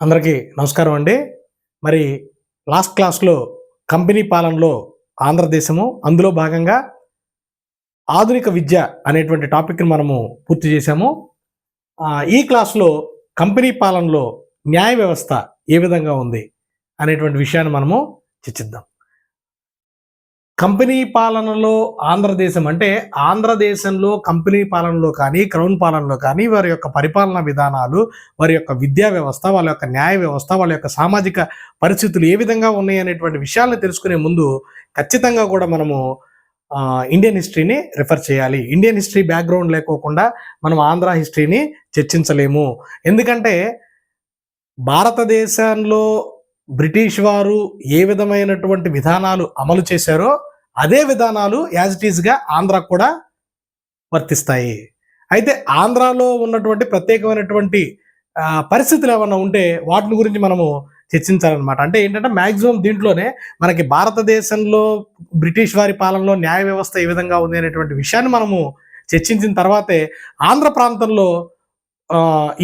అందరికీ నమస్కారం అండి. మరి లాస్ట్ క్లాస్లో కంపెనీ పాలనలో ఆంధ్రదేశము అందులో భాగంగా ఆధునిక విద్య అనేటువంటి టాపిక్ని మనము పూర్తి చేశాము. ఈ క్లాస్లో కంపెనీ పాలనలో న్యాయ వ్యవస్థ ఏ విధంగా ఉంది అనేటువంటి విషయాన్ని మనము చర్చిద్దాం. కంపెనీ పాలనలో ఆంధ్రదేశం అంటే ఆంధ్రదేశంలో కంపెనీ పాలనలో కానీ క్రౌన్ పాలనలో కానీ వారి యొక్క పరిపాలనా విధానాలు వారి యొక్క విద్యా వ్యవస్థ వాళ్ళ యొక్క న్యాయ వ్యవస్థ వాళ్ళ యొక్క సామాజిక పరిస్థితులు ఏ విధంగా ఉన్నాయి అనేటువంటి విషయాలను తెలుసుకునే ముందు ఖచ్చితంగా కూడా మనము ఇండియన్ హిస్టరీని రిఫర్ చేయాలి. ఇండియన్ హిస్టరీ బ్యాక్గ్రౌండ్ లేకోకుండా మనం ఆంధ్ర హిస్టరీని చర్చించలేము. ఎందుకంటే భారతదేశంలో బ్రిటిష్ వారు ఏ విధమైనటువంటి విధానాలు అమలు చేశారో అదే విధానాలు యాజ్ ఇట్ ఈస్గా ఆంధ్రాకు కూడా వర్తిస్తాయి. అయితే ఆంధ్రాలో ఉన్నటువంటి ప్రత్యేకమైనటువంటి పరిస్థితులు ఏమైనా ఉంటే వాటిని గురించి మనము చర్చించాలన్నమాట. అంటే ఏంటంటే మ్యాక్సిమం దీంట్లోనే మనకి భారతదేశంలో బ్రిటిష్ వారి పాలనలో న్యాయ వ్యవస్థ ఏ విధంగా ఉంది అనేటువంటి విషయాన్ని మనము చర్చించిన తర్వాతే ఆంధ్ర ప్రాంతంలో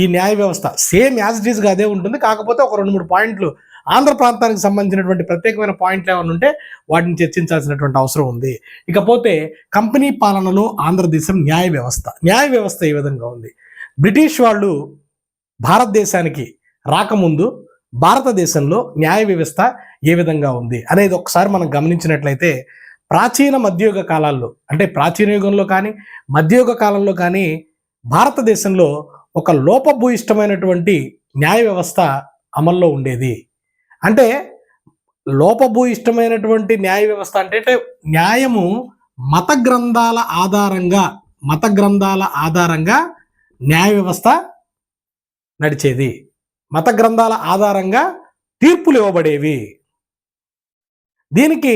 ఈ న్యాయ వ్యవస్థ సేమ్ యాజ్ ఇట్ ఈస్గా అదే ఉంటుంది. కాకపోతే ఒక రెండు మూడు పాయింట్లు ఆంధ్ర ప్రాంతానికి సంబంధించినటువంటి ప్రత్యేకమైన పాయింట్లు ఏమైనా ఉంటే వాటిని చర్చించాల్సినటువంటి అవసరం ఉంది. ఇకపోతే కంపెనీ పాలనలో ఆంధ్రదేశం న్యాయ వ్యవస్థ. న్యాయ వ్యవస్థ ఏ విధంగా ఉంది? బ్రిటిష్ వాళ్ళు భారతదేశానికి రాకముందు భారతదేశంలో న్యాయ వ్యవస్థ ఏ విధంగా ఉంది అనేది ఒకసారి మనం గమనించినట్లయితే ప్రాచీన మధ్యయుగ కాలాల్లో అంటే ప్రాచీన యుగంలో కానీ మధ్యయుగ కాలంలో కానీ భారతదేశంలో ఒక లోపభూయిష్టమైనటువంటి న్యాయ వ్యవస్థ అమల్లో ఉండేది. అంటే లోపభూయిష్టమైనటువంటి న్యాయ వ్యవస్థ అంటే అంటే న్యాయము మత గ్రంథాల ఆధారంగా మత గ్రంథాల ఆధారంగా న్యాయ వ్యవస్థ నడిచేది. మత గ్రంథాల ఆధారంగా తీర్పులు ఇవ్వబడేవి. దీనికి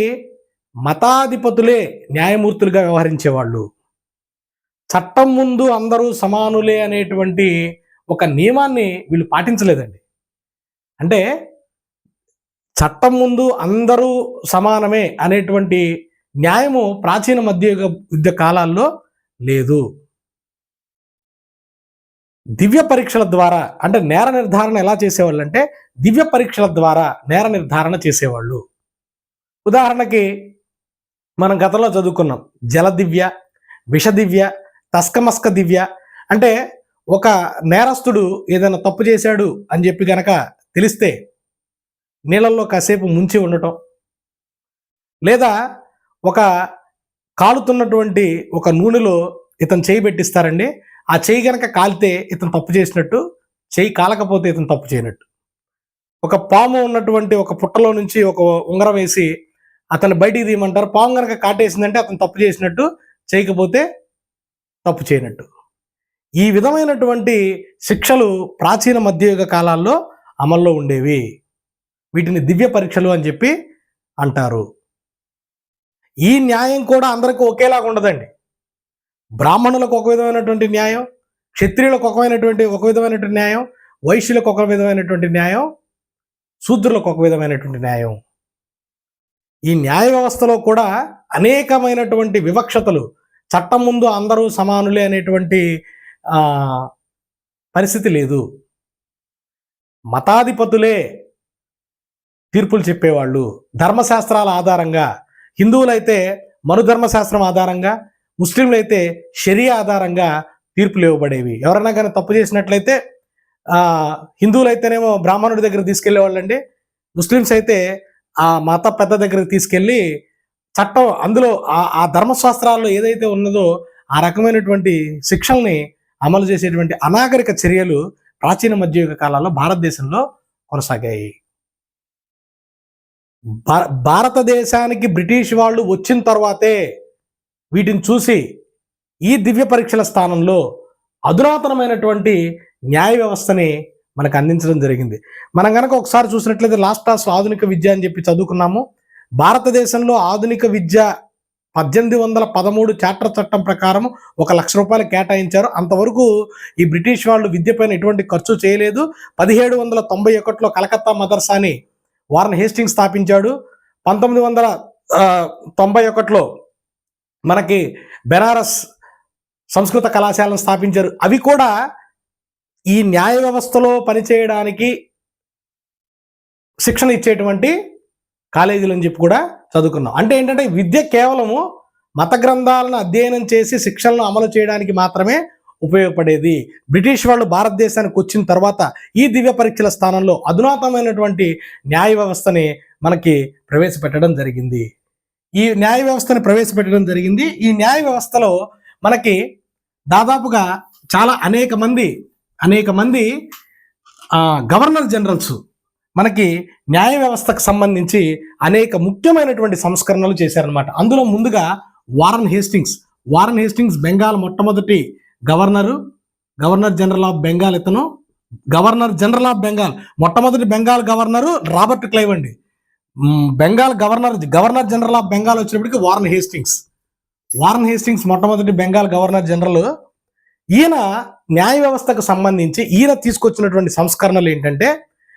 మతాధిపతులే న్యాయమూర్తులుగా వ్యవహరించేవాళ్ళు. చట్టం ముందు అందరూ సమానులే అనేటువంటి ఒక నియమాన్ని వీళ్ళు పాటించలేదండి. అంటే చట్టం ముందు అందరూ సమానమే అనేటువంటి న్యాయము ప్రాచీన మధ్యయుగ యుద్ధ కాలాల్లో లేదు. దివ్య పరీక్షల ద్వారా అంటే నేర నిర్ధారణ ఎలా చేసేవాళ్ళు అంటే దివ్య పరీక్షల ద్వారా నేర నిర్ధారణ చేసేవాళ్ళు. ఉదాహరణకి మనం గతంలో చదువుకున్నాం జలదివ్య విషదివ్య విష దివ్య తస్కమస్క దివ్య అంటే ఒక నేరస్తుడు ఏదైనా తప్పు చేశాడు అని చెప్పి గనక తెలిస్తే నీళ్ళల్లో కాసేపు ముంచి ఉండటం. లేదా ఒక కాలుతున్నటువంటి ఒక నూనెలో ఇతను చేయి పెట్టిస్తారండి. ఆ చేయి గనక కాలితే ఇతను తప్పు చేసినట్టు చేయి కాలకపోతే ఇతను తప్పు చేయనట్టు. ఒక పాము ఉన్నటువంటి ఒక పుట్టలో నుంచి ఒక ఉంగరం వేసి అతను బయటికి తీయమంటారు. పాము గనక కాటేసిందంటే అతను తప్పు చేసినట్టు చేయకపోతే తప్పు చేయనట్టు. ఈ విధమైనటువంటి శిక్షలు ప్రాచీన మధ్యయుగ కాలాల్లో అమల్లో ఉండేవి. వీటిని దివ్య పరీక్షలు అని చెప్పి అంటారు. ఈ న్యాయం కూడా అందరికీ ఒకేలాగా ఉండదండి. బ్రాహ్మణులకు ఒక విధమైనటువంటి న్యాయం క్షత్రియులకు ఒక విధమైనటువంటి ఒక విధమైనటువంటి న్యాయం వైశ్యులకు ఒక విధమైనటువంటి న్యాయం శూద్రులకు ఒక విధమైనటువంటి న్యాయం. ఈ న్యాయ వ్యవస్థలో కూడా అనేకమైనటువంటి వివక్షతలు చట్టం ముందు అందరూ సమానులే అనేటువంటి పరిస్థితి లేదు. మతాధిపతులే తీర్పులు చెప్పేవాళ్ళు. ధర్మశాస్త్రాల ఆధారంగా హిందువులైతే మనుధర్మశాస్త్రం ఆధారంగా ముస్లింలు అయితే షరియా ఆధారంగా తీర్పులు ఇవ్వబడేవి. ఎవరైనా కానీ తప్పు చేసినట్లయితే హిందువులైతేనేమో బ్రాహ్మణుడి దగ్గర తీసుకెళ్ళేవాళ్ళండి. ముస్లిమ్స్ అయితే ఆ మత పెద్ద దగ్గరికి తీసుకెళ్ళి చట్టం అందులో ఆ ఆ ధర్మశాస్త్రాల్లో ఏదైతే ఉన్నదో ఆ రకమైనటువంటి శిక్షల్ని అమలు చేసేటువంటి అనాగరిక చర్యలు ప్రాచీన మధ్యయుగ కాలాల్లో భారతదేశంలో కొనసాగాయి. భారతదేశానికి బ్రిటిష్ వాళ్ళు వచ్చిన తర్వాతే వీటిని చూసి ఈ దివ్య పరీక్షల స్థానంలో అధునాతనమైనటువంటి న్యాయ వ్యవస్థని మనకు అందించడం జరిగింది. మనం కనుక ఒకసారి చూసినట్లయితే లాస్ట్ క్లాస్ ఆధునిక విద్య అని చెప్పి చదువుకున్నాము. భారతదేశంలో ఆధునిక విద్య పద్దెనిమిది వందల పదమూడు చార్టర్ చట్టం ప్రకారం ఒక లక్ష రూపాయలు కేటాయించారు. అంతవరకు ఈ బ్రిటిష్ వాళ్ళు విద్యపైన ఎటువంటి ఖర్చు చేయలేదు. పదిహేడు వందల తొంభై ఒకటిలో కలకత్తా మదర్సాని వారన్ హేస్టింగ్ స్థాపించాడు. పంతొమ్మిది వందల తొంభై ఒకటిలో మనకి బెనారస్ సంస్కృత కళాశాలను స్థాపించారు. అవి కూడా ఈ న్యాయ వ్యవస్థలో పనిచేయడానికి శిక్షణ ఇచ్చేటువంటి కాలేజీలు అని చెప్పి కూడా చదువుకున్నాం. అంటే ఏంటంటే విద్య కేవలము మత గ్రంథాలను అధ్యయనం చేసి శిక్షణను అమలు చేయడానికి మాత్రమే ఉపయోగపడేది. బ్రిటిష్ వాళ్ళు భారతదేశానికి వచ్చిన తర్వాత ఈ దివ్య పరీక్షల స్థానంలో అధునాతమైనటువంటి న్యాయ వ్యవస్థని మనకి ప్రవేశపెట్టడం జరిగింది. ఈ న్యాయ వ్యవస్థను ప్రవేశపెట్టడం జరిగింది. ఈ న్యాయ వ్యవస్థలో మనకి దాదాపుగా చాలా అనేక మంది అనేక మంది గవర్నర్ జనరల్స్ మనకి న్యాయ వ్యవస్థకు సంబంధించి అనేక ముఖ్యమైనటువంటి సంస్కరణలు చేశారనమాట అందులో ముందుగా Warren Hastings Warren Hastings Bengal మొట్టమొదటి governor governor general of Bengal ఇతను. గవర్నర్ జనరల్ ఆఫ్ బెంగాల్ మొట్టమొదటి బెంగాల్ గవర్నరు రాబర్ట్ క్లైవ్ అండి. Bengal governor governor general of Bengal వచ్చినప్పటికీ వారన్ హేస్టింగ్స్. వారన్ హేస్టింగ్స్ మొట్టమొదటి బెంగాల్ గవర్నర్ జనరల్. ఈయన న్యాయ వ్యవస్థకు సంబంధించి ఈయన తీసుకొచ్చినటువంటి సంస్కరణలు ఏంటంటే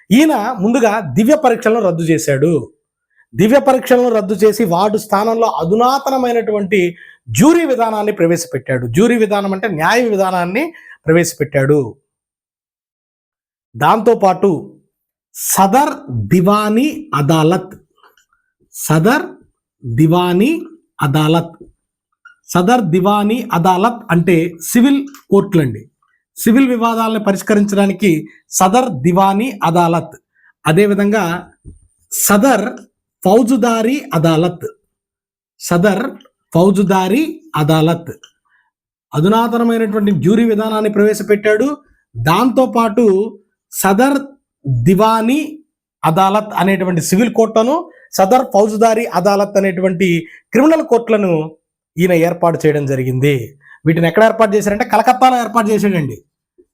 ఈయన ముందుగా దివ్య పరీక్షలను రద్దు చేశాడు. దివ్య పరీక్షలను రద్దు చేసి వార్డు స్థానంలో అధునాతనమైనటువంటి జ్యూరీ విధానాన్ని ప్రవేశపెట్టాడు. జ్యూరీ విధానం అంటే న్యాయ విధానాన్ని ప్రవేశపెట్టాడు. దాంతోపాటు సదర్ దివానీ అదాలత్. సదర్ దివానీ అదాలత్. సదర్ దివానీ అదాలత్ అంటే సివిల్ కోర్టులండి. సివిల్ వివాదాలను పరిష్కరించడానికి సదర్ దివానీ అదాలత్. అదేవిధంగా సదర్ ఫౌజుదారీ అదాలత్. సదర్ ఫౌజుదారీ అదాలత్. అధునాతనమైనటువంటి జ్యూరీ విధానాన్ని ప్రవేశపెట్టాడు. దాంతోపాటు సదర్ దివానీ అదాలత్ అనేటువంటి సివిల్ కోర్టును సదర్ ఫౌజుదారీ అదాలత్ అనేటువంటి క్రిమినల్ కోర్టులను ఈయన ఏర్పాటు చేయడం జరిగింది. వీటిని ఎక్కడ ఏర్పాటు చేశారంటే కలకత్తాలో ఏర్పాటు చేశాడండి.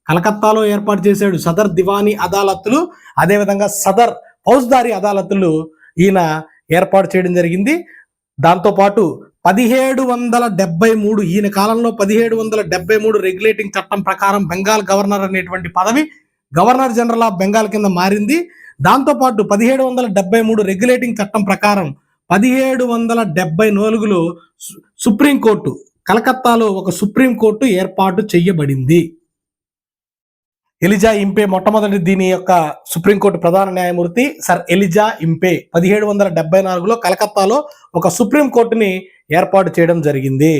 కలకత్తాలో ఏర్పాటు చేశాడు సదర్ దివానీ అదాలత్తులు అదేవిధంగా సదర్ ఫౌజ్దారీ అదాలత్తులు ఈయన ఏర్పాటు చేయడం జరిగింది. దాంతోపాటు పదిహేడు వందల డెబ్బై మూడు ఈయన కాలంలో పదిహేడు వందల డెబ్బై మూడు రెగ్యులేటింగ్ చట్టం ప్రకారం బెంగాల్ గవర్నర్ అనేటువంటి పదవి గవర్నర్ జనరల్ ఆఫ్ బెంగాల్ కింద మారింది. దాంతోపాటు పదిహేడు వందల డెబ్బై మూడు రెగ్యులేటింగ్ చట్టం ప్రకారం పదిహేడు వందల డెబ్బై నాలుగులో సు- సుప్రీంకోర్టు కలకత్తాలో ఒక సుప్రీంకోర్టు ఏర్పాటు చేయబడింది. ఎలిజా ఇంపే మొట్టమొదటి దీని యొక్క సుప్రీంకోర్టు ప్రధాన న్యాయమూర్తి సర్ ఎలిజా ఇంపే పదిహేడు వందల డెబ్బై నాలుగులో కలకత్తాలో ఒక సుప్రీంకోర్టుని ఏర్పాటు చేయడం జరిగింది.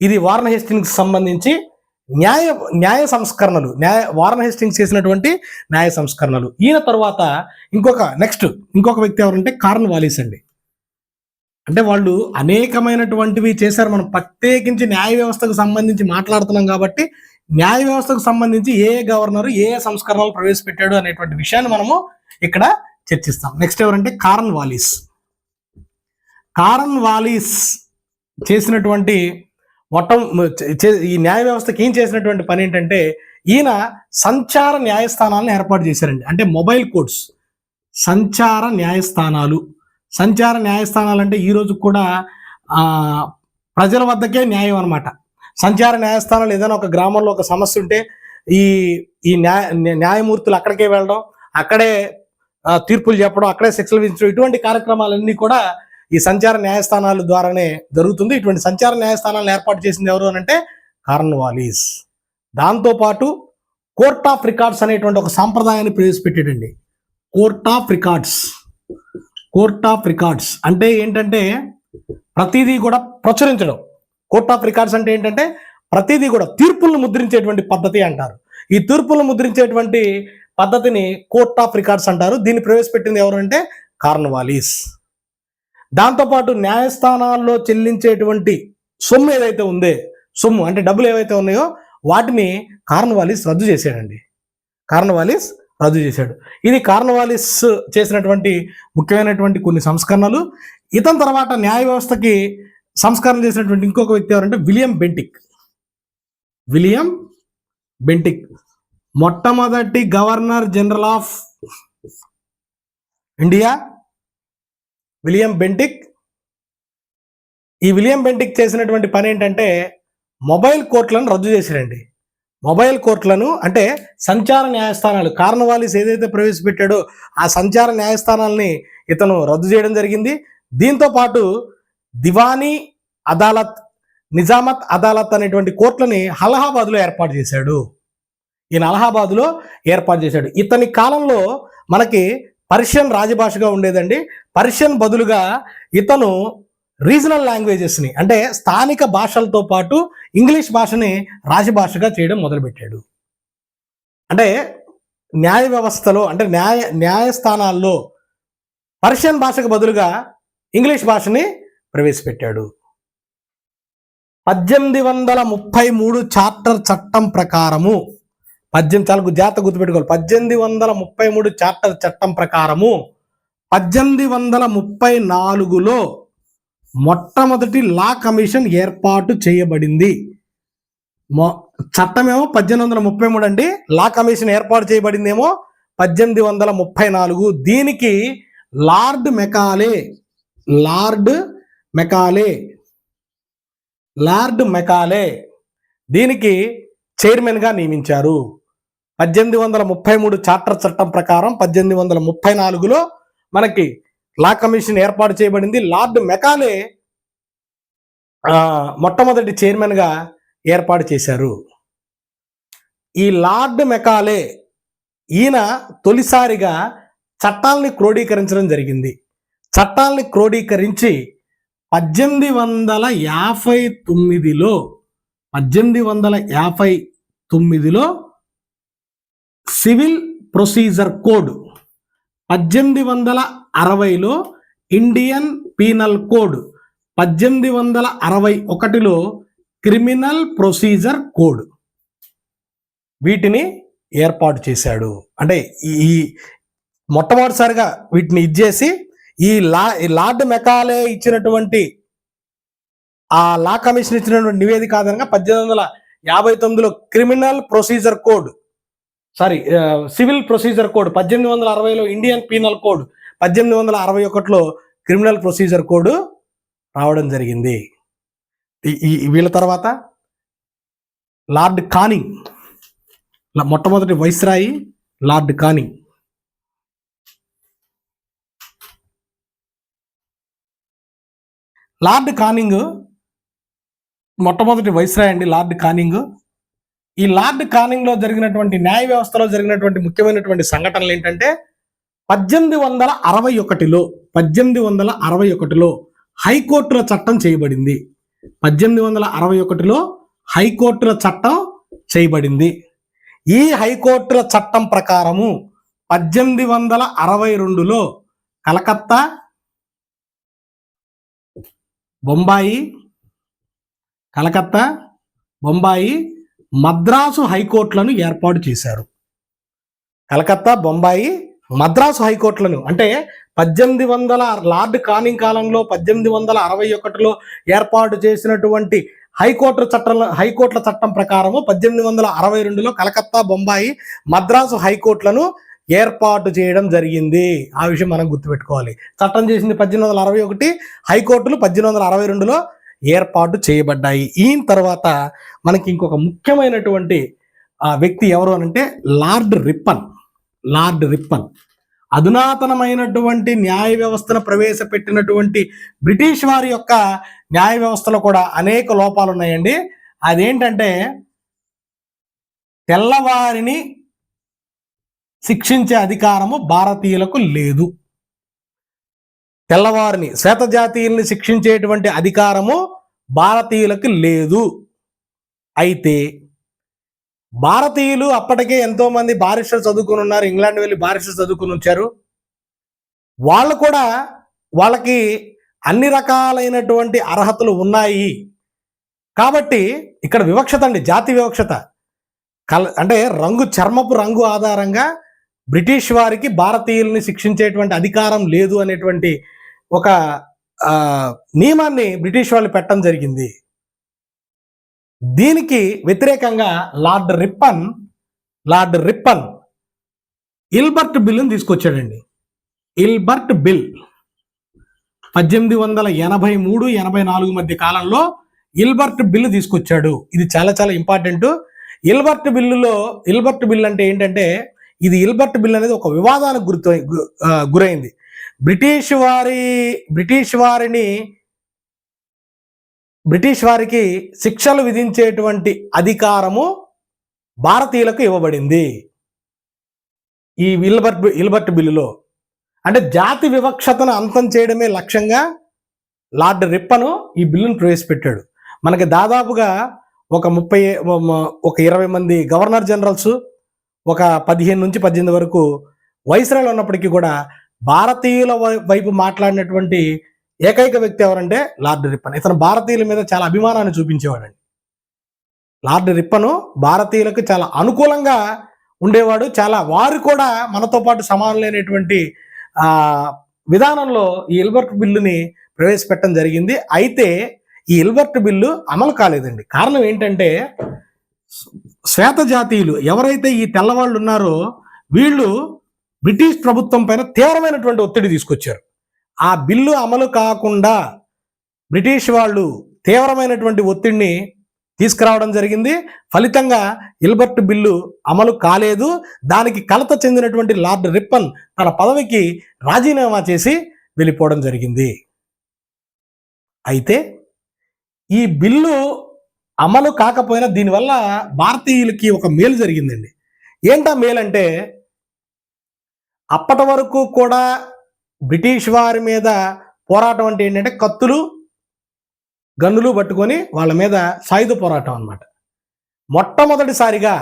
ఇది వారణ హెస్టింగ్స్ సంబంధించి న్యాయ న్యాయ సంస్కరణలు న్యాయ వారణ హెస్టింగ్స్ చేసినటువంటి న్యాయ సంస్కరణలు. ఈయన తర్వాత ఇంకొక నెక్స్ట్ ఇంకొక వ్యక్తి ఎవరంటే కార్న్ వాలీస్ అండి. అంటే వాళ్ళు అనేకమైనటువంటివి చేశారు. మనం ప్రత్యేకించి న్యాయ వ్యవస్థకు సంబంధించి మాట్లాడుతున్నాం కాబట్టి న్యాయ వ్యవస్థకు సంబంధించి ఏ ఏ గవర్నర్ ఏ ఏ సంస్కరణలు ప్రవేశపెట్టాడు అనేటువంటి విషయాన్ని మనము ఇక్కడ చర్చిస్తాం. నెక్స్ట్ ఎవరంటే కారన్ వాలీస్. కారన్ వాలీస్ చేసినటువంటి మొట్ట చే- ఈ న్యాయ వ్యవస్థకి ఏం చేసినటువంటి పని ఏంటంటే ఈయన సంచార న్యాయస్థానాలను ఏర్పాటు చేశారండి. అంటే మొబైల్ కోర్ట్స్ సంచార న్యాయస్థానాలు. సంచార న్యాయస్థానాలు అంటే ఈ రోజు కూడా ప్రజల వద్దకే న్యాయం అన్నమాట. సంచార న్యాయస్థానాలు ఏదైనా ఒక గ్రామంలో ఒక సమస్య ఉంటే ఈ ఈ న్యాయ న్యాయమూర్తులు అక్కడికే వెళ్ళడం అక్కడే తీర్పులు చెప్పడం అక్కడే శిక్షలు విధించడం ఇటువంటి కార్యక్రమాలన్నీ కూడా ఈ సంచార న్యాయస్థానాల ద్వారానే జరుగుతుంది. ఇటువంటి సంచార న్యాయస్థానాలను ఏర్పాటు చేసింది ఎవరు అని అంటే కార్న్ వాలీస్. దాంతోపాటు కోర్ట్ ఆఫ్ రికార్డ్స్ అనేటువంటి ఒక సాంప్రదాయాన్ని ప్రవేశపెట్టాడండి. Court of records. Court of records అంటే ఏంటంటే ప్రతిదీ కూడా ప్రచురించడం. కోర్ట్ ఆఫ్ రికార్డ్స్ అంటే ఏంటంటే ప్రతిదీ కూడా తీర్పులను ముద్రించేటువంటి పద్ధతి అంటారు. ఈ తీర్పులను ముద్రించేటువంటి పద్ధతిని కోర్ట్ ఆఫ్ రికార్డ్స్ అంటారు. దీన్ని ప్రవేశపెట్టింది ఎవరు అంటే కార్నవాలీస్. దాంతోపాటు న్యాయస్థానాల్లో చెల్లించేటువంటి సొమ్ము ఏదైతే ఉందే సొమ్ము అంటే డబ్బులు ఏవైతే ఉన్నాయో వాటిని కార్నవాలిస్ రద్దు చేశాడండి. కార్నవాలిస్ రద్దు చేశాడు. ఇది కార్నవాలిస్ చేసినటువంటి ముఖ్యమైనటువంటి కొన్ని సంస్కరణలు. ఇతని తర్వాత న్యాయ వ్యవస్థకి సంస్కారం చేసినటువంటి ఇంకొక వ్యక్తి ఎవరంటే విలియం బెంటిక్. William Bentinck. మొట్టమొదటి governor general of India William Bentinck. ఈ విలియం బెంటిక్ చేసినటువంటి పని ఏంటంటే మొబైల్ కోర్టులను రద్దు చేసిరండి. మొబైల్ కోర్టులను అంటే సంచార న్యాయస్థానాలు. కార్నవాలిస్ ఏదైతే ప్రవేశపెట్టాడో ఆ సంచార న్యాయస్థానాల్ని ఇతను రద్దు చేయడం జరిగింది. దీంతో పాటు దివానీ అదాలత్ నిజామత్ అదాలత్ అనేటువంటి కోర్టులని అలహాబాద్లో ఏర్పాటు చేశాడు. ఈయన అలహాబాద్లో ఏర్పాటు చేశాడు. ఇతని కాలంలో మనకి పర్షియన్ రాజభాషగా ఉండేదండి. పర్షియన్ బదులుగా ఇతను రీజనల్ లాంగ్వేజెస్ని అంటే స్థానిక భాషలతో పాటు ఇంగ్లీష్ భాషని రాజభాషగా చేయడం మొదలుపెట్టాడు. అంటే న్యాయ వ్యవస్థలో అంటే న్యాయ న్యాయస్థానాల్లో పర్షియన్ భాషకు బదులుగా ఇంగ్లీష్ భాషని ప్రవేశపెట్టాడు. పద్దెనిమిది వందల ముప్పై మూడు చార్టర్ చట్టం ప్రకారము పద్దెనిమిది చాలా జాగ్రత్త గుర్తుపెట్టుకోవాలి. పద్దెనిమిది వందల ముప్పై మూడు చార్టర్ చట్టం ప్రకారము పద్దెనిమిది వందల ముప్పై నాలుగులో మొట్టమొదటి లా కమిషన్ ఏర్పాటు చేయబడింది. మొ చట్టమేమో పద్దెనిమిది వందల ముప్పై మూడు అండి. లా కమిషన్ ఏర్పాటు చేయబడిందేమో పద్దెనిమిది వందల ముప్పై నాలుగు. దీనికి lord Macaulay lord Macaulay. Lord Macaulay. దీనికి చైర్మన్గా నియమించారు. పద్దెనిమిది వందల ముప్పై మూడు చార్టర్ చట్టం ప్రకారం పద్దెనిమిది వందల ముప్పై నాలుగులో మనకి లా కమిషన్ ఏర్పాటు చేయబడింది. లార్డ్ మెకాలే మొట్టమొదటి చైర్మన్గా ఏర్పాటు చేశారు. ఈ లార్డ్ మెకాలే ఈయన తొలిసారిగా చట్టాలని క్రోడీకరించడం జరిగింది. చట్టాలని క్రోడీకరించి పద్దెనిమిది వందల యాభై తొమ్మిదిలో పద్దెనిమిది వందల యాభై తొమ్మిదిలో సివిల్ ప్రొసీజర్ కోడ్ పద్దెనిమిది వందల అరవైలో ఇండియన్ పీనల్ కోడ్ పద్దెనిమిది వందల అరవై ఒకటిలో క్రిమినల్ ప్రొసీజర్ కోడ్ వీటిని ఏర్పాటు చేశాడు. అంటే ఈ మొట్టమొదటిసారిగా వీటిని ఇచ్చేసి ఈ లా ఈ లార్డ్ మెకాలే ఇచ్చినటువంటి ఆ లా కమిషన్ ఇచ్చినటువంటి నివేదిక ఆధారంగా పద్దెనిమిది వందల యాభై తొమ్మిదిలో criminal procedure code sorry civil procedure code పద్దెనిమిది వందల అరవైలో ఇండియన్ పీనల్ కోడ్ పద్దెనిమిది వందల అరవై ఒకటిలో క్రిమినల్ ప్రొసీజర్ కోడ్ రావడం జరిగింది. ఈ- వీళ్ళ తర్వాత లార్డ్ కానింగ్ మొట్టమొదటి viceroy lord Canning. Lord Canning మొట్టమొదటి వైస్రాయ్ అండి లార్డ్ కానింగ్. ఈ లార్డ్ కానింగ్లో జరిగినటువంటి న్యాయ వ్యవస్థలో జరిగినటువంటి ముఖ్యమైనటువంటి సంఘటనలు ఏంటంటే పద్దెనిమిది వందల అరవై ఒకటిలో పద్దెనిమిది వందల అరవై ఒకటిలో హైకోర్టుల చట్టం చేయబడింది. పద్దెనిమిది వందల అరవై ఒకటిలో హైకోర్టుల చట్టం చేయబడింది. ఈ హైకోర్టుల చట్టం ప్రకారము పద్దెనిమిది వందల అరవై రెండులో కలకత్తా బొంబాయి కలకత్తా బొంబాయి మద్రాసు హైకోర్టులను ఏర్పాటు చేశారు. కలకత్తా బొంబాయి మద్రాసు హైకోర్టులను అంటే పద్దెనిమిది వందల లార్డ్ కానింగ్ కాలంలో పద్దెనిమిది వందల అరవై ఒకటిలో ఏర్పాటు చేసినటువంటి హైకోర్టు చట్టం హైకోర్టుల చట్టం ప్రకారము పద్దెనిమిది వందల అరవై రెండులో కలకత్తా బొంబాయి మద్రాసు హైకోర్టులను ఏర్పాటు చేయడం జరిగింది. ఆ విషయం మనం గుర్తుపెట్టుకోవాలి. చట్టం చేసింది పద్దెనిమిది వందల అరవై ఒకటి హైకోర్టులు పద్దెనిమిది వందల అరవై రెండులో ఏర్పాటు చేయబడ్డాయి. ఈయన తర్వాత మనకి ఇంకొక ముఖ్యమైనటువంటి వ్యక్తి ఎవరు అనంటే లార్డ్ రిప్పన్. Lord Ripon. అధునాతనమైనటువంటి న్యాయ వ్యవస్థను ప్రవేశపెట్టినటువంటి బ్రిటిష్ వారి యొక్క న్యాయ వ్యవస్థలో కూడా అనేక లోపాలు ఉన్నాయండి అదేంటంటే తెల్లవారిని శిక్షించే అధికారము భారతీయులకు లేదు. తెల్లవారిని శ్వేత జాతీయుల్ని శిక్షించేటువంటి అధికారము భారతీయులకు లేదు. అయితే భారతీయులు అప్పటికే ఎంతోమంది బారిస్టర్ చదువుకుని ఉన్నారు ఇంగ్లాండ్ వెళ్ళి బారిస్టర్ చదువుకుని వచ్చారు. వాళ్ళు కూడా వాళ్ళకి అన్ని రకాలైనటువంటి అర్హతలు ఉన్నాయి. కాబట్టి ఇక్కడ వివక్షత అండి జాతి వివక్షత. కల అంటే రంగు చర్మపు రంగు ఆధారంగా బ్రిటిష్ వారికి భారతీయుల్ని శిక్షించేటువంటి అధికారం లేదు అనేటువంటి ఒక నియమాన్ని బ్రిటిష్ వాళ్ళు పెట్టడం జరిగింది. దీనికి వ్యతిరేకంగా Lord Ripon Lord Ripon Ilbert బిల్ని తీసుకొచ్చాడండి. ఇల్బర్ట్ బిల్ పద్దెనిమిది వందల ఎనభై మూడు ఎనభై నాలుగు మధ్య కాలంలో ఇల్బర్ట్ బిల్లు తీసుకొచ్చాడు. ఇది చాలా చాలా ఇంపార్టెంట్. ఇల్బర్ట్ బిల్లులో ఇల్బర్ట్ బిల్ అంటే ఏంటంటే ఇది ఇల్బర్ట్ బిల్ అనేది ఒక వివాదానికి గుర్తు గురైంది. బ్రిటిష్ వారి బ్రిటిష్ వారిని బ్రిటిష్ వారికి శిక్షలు విధించేటువంటి అధికారము భారతీయులకు ఇవ్వబడింది. ఈ ఇల్బర్ట్ ఇల్బర్ట్ బిల్లులో. అంటే జాతి వివక్షతను అంతం చేయడమే లక్ష్యంగా లార్డ్ రిప్పను ఈ బిల్లును ప్రవేశపెట్టాడు. మనకి దాదాపుగా ఒక ముప్పై ఒక ఇరవై మంది గవర్నర్ జనరల్స్ ఒక పదిహేను నుంచి పద్దెనిమిది వరకు వైస్రాయలు ఉన్నప్పటికీ కూడా భారతీయుల వై- వైపు మాట్లాడినటువంటి ఏకైక వ్యక్తి ఎవరంటే లార్డ్ రిప్పన్. ఇతను భారతీయుల మీద చాలా అభిమానాన్ని చూపించేవాడండి. లార్డ్ రిప్పను భారతీయులకు చాలా అనుకూలంగా ఉండేవాడు. చాలా వారు కూడా మనతో పాటు సమానమైనటువంటి ఆ విధానంలో ఈ ఇల్బర్ట్ బిల్లుని ప్రవేశపెట్టడం జరిగింది. అయితే ఈ ఎల్బర్ట్ బిల్లు అమలు కాలేదండి. కారణం ఏంటంటే శ్వేత జాతీయులు ఎవరైతే ఈ తెల్లవాళ్ళు ఉన్నారో వీళ్ళు బ్రిటిష్ ప్రభుత్వం పైన తీవ్రమైనటువంటి ఒత్తిడి తీసుకొచ్చారు. ఆ బిల్లు అమలు కాకుండా బ్రిటిష్ వాళ్ళు తీవ్రమైనటువంటి ఒత్తిడిని తీసుకురావడం జరిగింది. ఫలితంగా ఇల్బర్ట్ బిల్లు అమలు కాలేదు. దానికి కలత చెందినటువంటి లార్డ్ రిప్పన్ తన పదవికి రాజీనామా చేసి వెళ్ళిపోవడం జరిగింది. అయితే ఈ బిల్లు అమలు కాకపోయినా దీనివల్ల భారతీయులకి ఒక మేలు జరిగిందండి. ఏంటా మేలు అంటే అప్పటి వరకు కూడా బ్రిటిష్ వారి మీద పోరాటం అంటే ఏంటంటే కత్తులు గన్నులు పట్టుకొని వాళ్ళ మీద సాయుధ పోరాటం అన్నమాట. మొట్టమొదటిసారిగా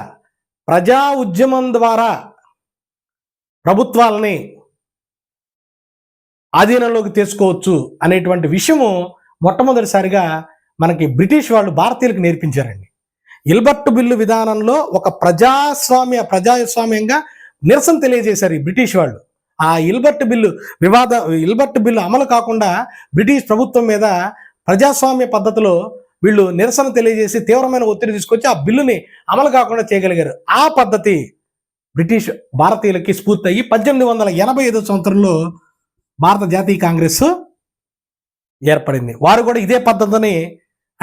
ప్రజా ఉద్యమం ద్వారా ప్రభుత్వాలని ఆధీనంలోకి తీసుకోవచ్చు అనేటువంటి విషయము మొట్టమొదటిసారిగా మనకి బ్రిటిష్ వాళ్ళు భారతీయులకు నేర్పించారండి. ఇల్బర్ట్ బిల్లు విధానంలో ఒక ప్రజాస్వామ్య ప్రజాస్వామ్యంగా నిరసన తెలియజేశారు ఈ బ్రిటిష్ వాళ్ళు. ఆ ఇల్బర్ట్ బిల్లు వివాద ఇల్బర్ట్ బిల్లు అమలు కాకుండా బ్రిటిష్ ప్రభుత్వం మీద ప్రజాస్వామ్య పద్ధతిలో వీళ్ళు నిరసన తెలియజేసి తీవ్రమైన ఒత్తిడి తీసుకొచ్చి ఆ బిల్లుని అమలు కాకుండా చేయగలిగారు. ఆ పద్ధతి బ్రిటిష్ భారతీయులకి స్ఫూర్తి అయ్యి పద్దెనిమిది వందల ఎనభై ఐదో సంవత్సరంలో భారత జాతీయ కాంగ్రెస్ ఏర్పడింది. వారు కూడా ఇదే పద్ధతిని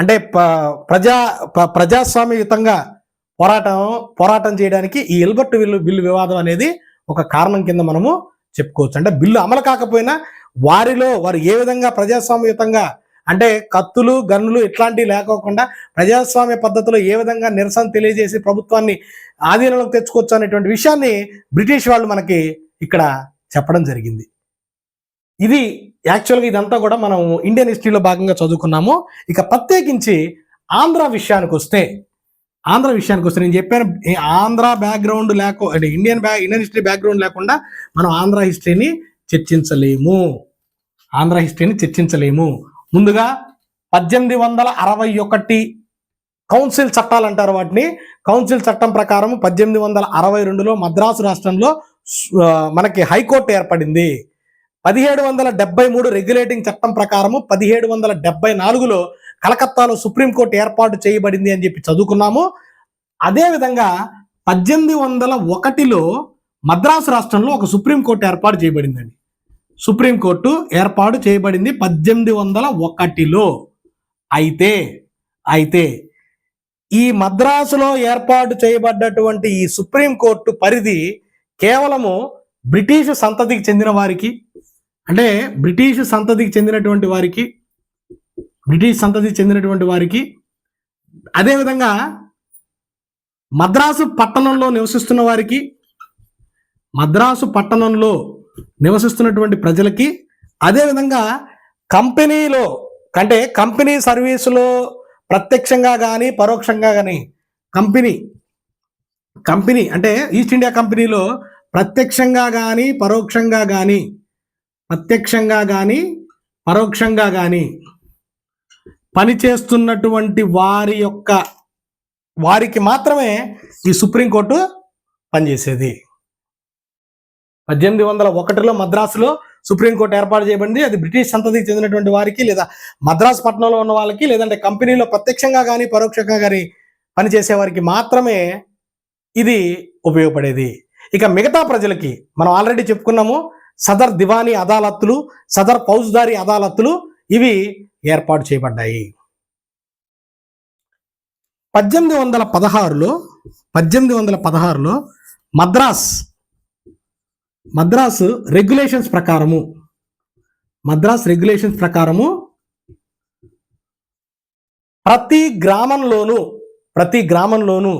అంటే ప- ప్రజా ప్రజాస్వామ్యయుతంగా పోరాటం పోరాటం చేయడానికి ఈ ఎల్బర్ట్ బిల్లు బిల్లు వివాదం అనేది ఒక కారణం కింద మనము చెప్పుకోవచ్చు. అంటే బిల్లు అమలు కాకపోయినా వారిలో వారు ఏ విధంగా ప్రజాస్వామ్యయుతంగా అంటే కత్తులు గన్నులు ఇట్లాంటివి లేకోకుండా ప్రజాస్వామ్య పద్ధతిలో ఏ విధంగా నిరసన తెలియజేసి ప్రభుత్వాన్ని ఆధీనంలోకి తెచ్చుకోవచ్చు అనేటువంటి విషయాన్ని బ్రిటిష్ వాళ్ళు మనకి ఇక్కడ చెప్పడం జరిగింది. ఇది యాక్చువల్గా ఇదంతా కూడా మనం ఇండియన్ హిస్టరీలో భాగంగా చదువుకున్నాము. ఇక ప్రత్యేకించి ఆంధ్ర విషయానికి వస్తే ఆంధ్ర విషయానికి వస్తే నేను చెప్పాను ఆంధ్ర బ్యాక్గ్రౌండ్ లేక అంటే Indian back Indian history background లేకుండా మనం ఆంధ్ర హిస్టరీని చర్చించలేము. ఆంధ్ర హిస్టరీని చర్చించలేము. ముందుగా పద్దెనిమిది వందల అరవై ఒకటి కౌన్సిల్ చట్టాలు అంటారు వాటిని. కౌన్సిల్ చట్టం ప్రకారం పద్దెనిమిది వందల అరవై రెండులో మద్రాసు రాష్ట్రంలో మనకి హైకోర్టు ఏర్పడింది. పదిహేడు వందల డెబ్బై మూడు రెగ్యులేటింగ్ చట్టం ప్రకారము పదిహేడు వందల డెబ్బై నాలుగులో కలకత్తాలో సుప్రీంకోర్టు ఏర్పాటు చేయబడింది అని చెప్పి చదువుకున్నాము. అదేవిధంగా పద్దెనిమిది వందల ఒకటిలో మద్రాసు రాష్ట్రంలో ఒక సుప్రీంకోర్టు ఏర్పాటు చేయబడిందండి. సుప్రీంకోర్టు ఏర్పాటు చేయబడింది పద్దెనిమిది వందల ఒకటిలో. అయితే అయితే ఈ మద్రాసులో ఏర్పాటు చేయబడ్డటువంటి ఈ సుప్రీంకోర్టు పరిధి కేవలము బ్రిటిష్ సంతతికి చెందిన వారికి అంటే బ్రిటిష్ సంతతికి చెందినటువంటి వారికి బ్రిటిష్ సంతతికి చెందినటువంటి వారికి అదేవిధంగా మద్రాసు పట్టణంలో నివసిస్తున్న వారికి మద్రాసు పట్టణంలో నివసిస్తున్నటువంటి ప్రజలకి అదేవిధంగా కంపెనీలో అంటే కంపెనీ సర్వీసులో ప్రత్యక్షంగా కానీ పరోక్షంగా కానీ కంపెనీ కంపెనీ అంటే ఈస్ట్ ఇండియా కంపెనీలో ప్రత్యక్షంగా కానీ పరోక్షంగా కానీ ప్రత్యక్షంగా కానీ పరోక్షంగా కానీ పనిచేస్తున్నటువంటి వారి యొక్క వారికి మాత్రమే ఈ సుప్రీంకోర్టు పనిచేసేది. పద్దెనిమిది వందల ఒకటిలో మద్రాసులో సుప్రీంకోర్టు ఏర్పాటు చేయబడింది. అది బ్రిటిష్ సంతతికి చెందినటువంటి వారికి లేదా మద్రాసు పట్టణంలో ఉన్న వాళ్ళకి లేదంటే కంపెనీలో ప్రత్యక్షంగా కానీ పరోక్షంగా కానీ పనిచేసే వారికి మాత్రమే ఇది ఉపయోగపడేది. ఇక మిగతా ప్రజలకి మనం ఆల్రెడీ చెప్పుకున్నాము సదర్ దివానీ అదాలత్తులు సదర్ ఫౌజ్దారీ అదాలత్తులు ఇవి ఏర్పాటు చేయబడ్డాయి. పద్దెనిమిది వందల పదహారులో పద్దెనిమిది వందల పదహారులో మద్రాస్ మద్రాసు రెగ్యులేషన్స్ ప్రకారము మద్రాస్ రెగ్యులేషన్స్ ప్రకారము ప్రతి గ్రామంలోనూ ప్రతి గ్రామంలోనూ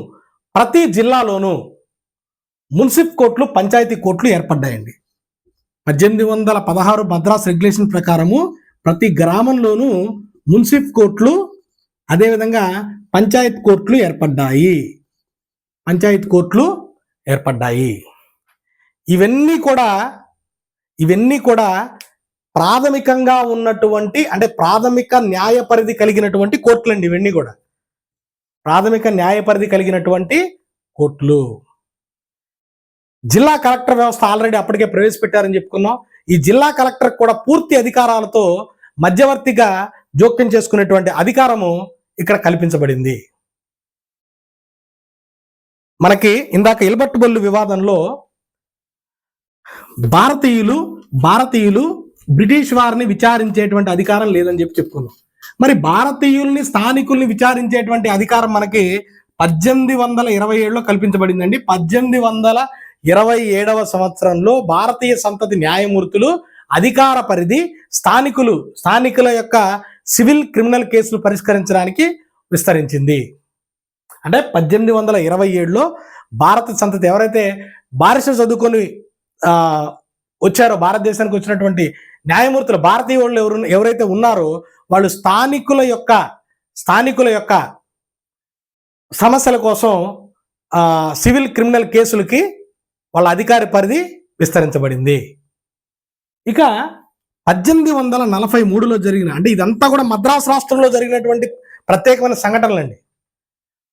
ప్రతి జిల్లాలోనూ మున్సిప్ కోర్టులు పంచాయతీ కోర్టులు ఏర్పడ్డాయండి. పద్దెనిమిది వందల పదహారు మద్రాస్ రెగ్యులేషన్ ప్రకారము ప్రతి గ్రామంలోనూ మున్సిఫ్ కోర్టులు అదేవిధంగా పంచాయత్ కోర్టులు ఏర్పడ్డాయి. పంచాయత్ కోర్టులు ఏర్పడ్డాయి. ఇవన్నీ కూడా ఇవన్నీ కూడా ప్రాథమికంగా ఉన్నటువంటి అంటే ప్రాథమిక న్యాయ పరిధి కలిగినటువంటి కోర్టులండి ఇవన్నీ కూడా. ప్రాథమిక న్యాయ పరిధి కలిగినటువంటి కోర్టులు. జిల్లా కలెక్టర్ వ్యవస్థ ఆల్రెడీ అప్పటికే ప్రవేశపెట్టారని చెప్పుకున్నాం. ఈ జిల్లా కలెక్టర్ కూడా పూర్తి అధికారాలతో మధ్యవర్తిగా జోక్యం చేసుకునేటువంటి అధికారము ఇక్కడ కల్పించబడింది. మనకి ఇందాక ఇల్బట్టు బొల్లు వివాదంలో భారతీయులు భారతీయులు బ్రిటిష్ వారిని విచారించేటువంటి అధికారం లేదని చెప్పి చెప్పుకున్నాం. మరి భారతీయుల్ని స్థానికుల్ని విచారించేటువంటి అధికారం మనకి పద్దెనిమిది వందల ఇరవై ఏడులో కల్పించబడిందండి. పద్దెనిమిది వందల ఇరవై ఏడవ సంవత్సరంలో భారతీయ సంతతి న్యాయమూర్తులు అధికార పరిధి స్థానికులు స్థానికుల యొక్క సివిల్ క్రిమినల్ కేసులు పరిష్కరించడానికి విస్తరించింది. అంటే పద్దెనిమిది వందల ఇరవై ఏడులో భారత సంతతి ఎవరైతే బారిస చదువుకొని వచ్చారో భారతదేశానికి వచ్చినటువంటి న్యాయమూర్తులు భారతీయ వాళ్ళు ఎవరు ఎవరైతే ఉన్నారో వాళ్ళు స్థానికుల యొక్క స్థానికుల యొక్క సమస్యల కోసం సివిల్ క్రిమినల్ కేసులకి వాళ్ళ అధికార పరిధి విస్తరించబడింది. ఇక పద్దెనిమిది వందల నలభై మూడులో జరిగిన అంటే ఇదంతా కూడా మద్రాసు రాష్ట్రంలో జరిగినటువంటి ప్రత్యేకమైన సంఘటనలండి.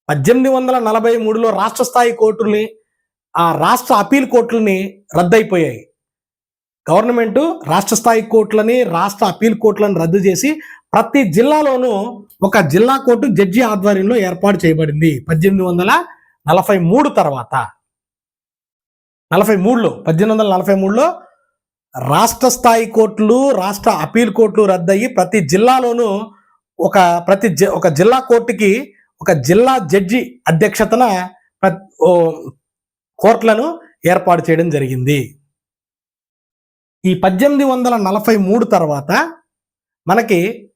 పద్దెనిమిది వందల నలభై మూడులో రాష్ట్ర స్థాయి కోర్టుల్ని ఆ రాష్ట్ర అపీల్ కోర్టులని రద్దయిపోయాయి. గవర్నమెంట్ రాష్ట్ర స్థాయి కోర్టులని రాష్ట్ర అపీల్ కోర్టులను రద్దు చేసి ప్రతి జిల్లాలోనూ ఒక జిల్లా కోర్టు జడ్జి ఆధ్వర్యంలో ఏర్పాటు చేయబడింది. పద్దెనిమిది వందల నలభై మూడు తర్వాత. నలభై మూడులో పద్దెనిమిది వందల నలభై మూడులో రాష్ట్ర స్థాయి కోర్టులు రాష్ట్ర అపీల్ కోర్టులు రద్దయ్యి ప్రతి జిల్లాలోనూ ఒక ప్రతి జి- ఒక జిల్లా కోర్టుకి ఒక జిల్లా జడ్జి అధ్యక్షతన ఓ కోర్టులను ఏర్పాటు చేయడం జరిగింది. ఈ పద్దెనిమిది వందల నలభై మూడు తర్వాత మనకి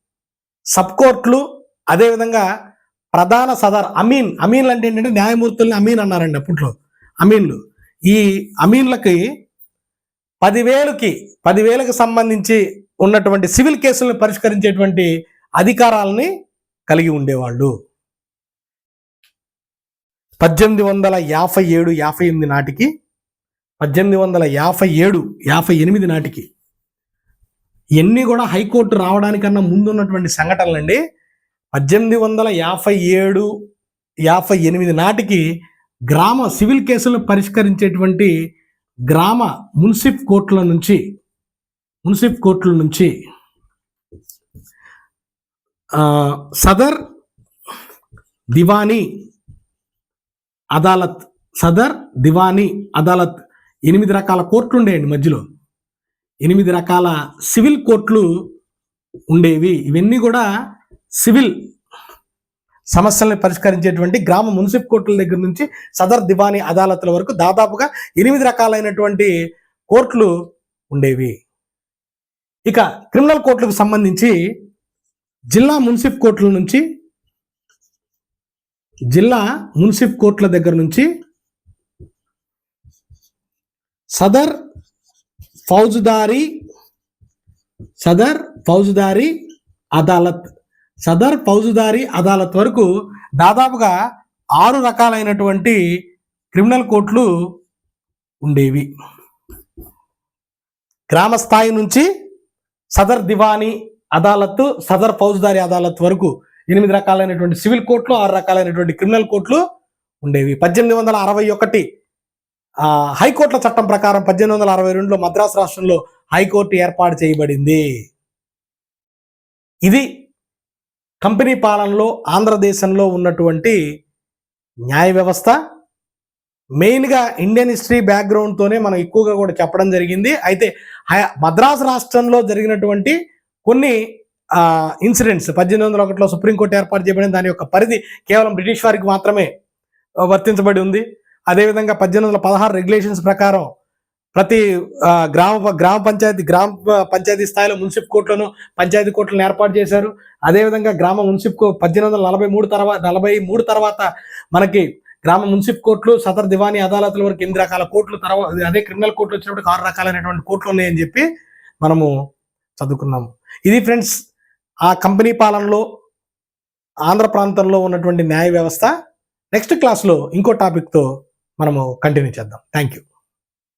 సబ్ కోర్టులు అదేవిధంగా ప్రధాన సదర్ అమీన్ అమీన్లు అంటే ఏంటంటే న్యాయమూర్తుల్ని అమీన్ అన్నారండి అప్పట్లో. అమీన్లు. ఈ అమీన్లకి పదివేలకి పదివేలకు సంబంధించి ఉన్నటువంటి సివిల్ కేసులను పరిష్కరించేటువంటి అధికారాలని కలిగి ఉండేవాళ్ళు. పద్దెనిమిది వందల యాభై ఏడు యాభై ఎనిమిది నాటికి పద్దెనిమిది వందల యాభై ఏడు యాభై ఎనిమిది నాటికి ఇవన్నీ కూడా హైకోర్టు రావడానికన్నా ముందు ఉన్నటువంటి సంఘటనలండి. పద్దెనిమిది వందల యాభై ఏడు యాభై ఎనిమిది నాటికి గ్రామ సివిల్ కేసులను పరిష్కరించేటువంటి గ్రామ మున్సిప్ కోర్టుల నుంచి మున్సిప్ కోర్టుల నుంచి సదర్ దివానీ అదాలత్ సదర్ దివానీ అదాలత్ ఎనిమిది రకాల కోర్టులు ఉండేయండి మధ్యలో. ఎనిమిది రకాల సివిల్ కోర్టులు ఉండేవి. ఇవన్నీ కూడా సివిల్ సమస్యలను పరిష్కరించేటువంటి గ్రామ మున్సిపల్ కోర్టుల దగ్గర నుంచి సదర్ దివానీ అదాలత్ల వరకు దాదాపుగా ఎనిమిది రకాలైనటువంటి కోర్టులు ఉండేవి. ఇక క్రిమినల్ కోర్టులకు సంబంధించి జిల్లా మున్సిపల్ కోర్టుల నుంచి జిల్లా మున్సిపల్ కోర్టుల దగ్గర నుంచి సదర్ ఫౌజదారీ సదర్ ఫౌజదారీ అదాలత్ సదర్ ఫౌజుదారీ అదాలత్ వరకు దాదాపుగా ఆరు రకాలైనటువంటి క్రిమినల్ కోర్టులు ఉండేవి. గ్రామ స్థాయి నుంచి సదర్ దివానీ అదాలత్ సదర్ ఫౌజదారీ అదాలత్ వరకు ఎనిమిది రకాలైనటువంటి సివిల్ కోర్టులు ఆరు రకాలైనటువంటి క్రిమినల్ కోర్టులు ఉండేవి. పద్దెనిమిది వందల అరవై ఒకటి హైకోర్టుల చట్టం ప్రకారం పద్దెనిమిది వందల అరవై రెండులో మద్రాసు రాష్ట్రంలో హైకోర్టు ఏర్పాటు చేయబడింది. ఇది కంపెనీ పాలనలో ఆంధ్రదేశంలో ఉన్నటువంటి న్యాయ వ్యవస్థ మెయిన్గా ఇండియన్ హిస్టరీ బ్యాక్గ్రౌండ్తోనే మనం ఎక్కువగా కూడా చెప్పడం జరిగింది. అయితే మద్రాసు రాష్ట్రంలో జరిగినటువంటి కొన్ని ఇన్సిడెంట్స్ పద్దెనిమిది వందల ఒకటిలో సుప్రీంకోర్టు ఏర్పాటు చేయబడిన దాని యొక్క పరిధి కేవలం బ్రిటిష్ వారికి మాత్రమే వర్తించబడి ఉంది. అదేవిధంగా పద్దెనిమిది వందల పదహారు రెగ్యులేషన్స్ ప్రకారం ప్రతి గ్రామ గ్రామ పంచాయతీ గ్రామ పంచాయతీ స్థాయిలో మున్సిపల్ కోర్టులను పంచాయతీ కోర్టులను ఏర్పాటు చేశారు. అదేవిధంగా గ్రామ మున్సిపల్ కో- పద్దెనిమిది వందల నలభై మూడు తర్వాత నలభై మూడు తర్వాత మనకి గ్రామ మున్సిప్ కోర్టులు సదర్ దివానీ అదాలతుల వరకు ఎనిమిది రకాల కోర్టులు తర్వాత అదే క్రిమినల్ కోర్టులు వచ్చినప్పుడు ఆరు రకాలైనటువంటి కోర్టులు ఉన్నాయని చెప్పి మనము చదువుకున్నాము. ఇది ఫ్రెండ్స్ ఆ కంపెనీ పాలనలో ఆంధ్ర ప్రాంతంలో ఉన్నటువంటి న్యాయ వ్యవస్థ. నెక్స్ట్ క్లాస్లో ఇంకో టాపిక్తో మనము కంటిన్యూ చేద్దాం. Thank you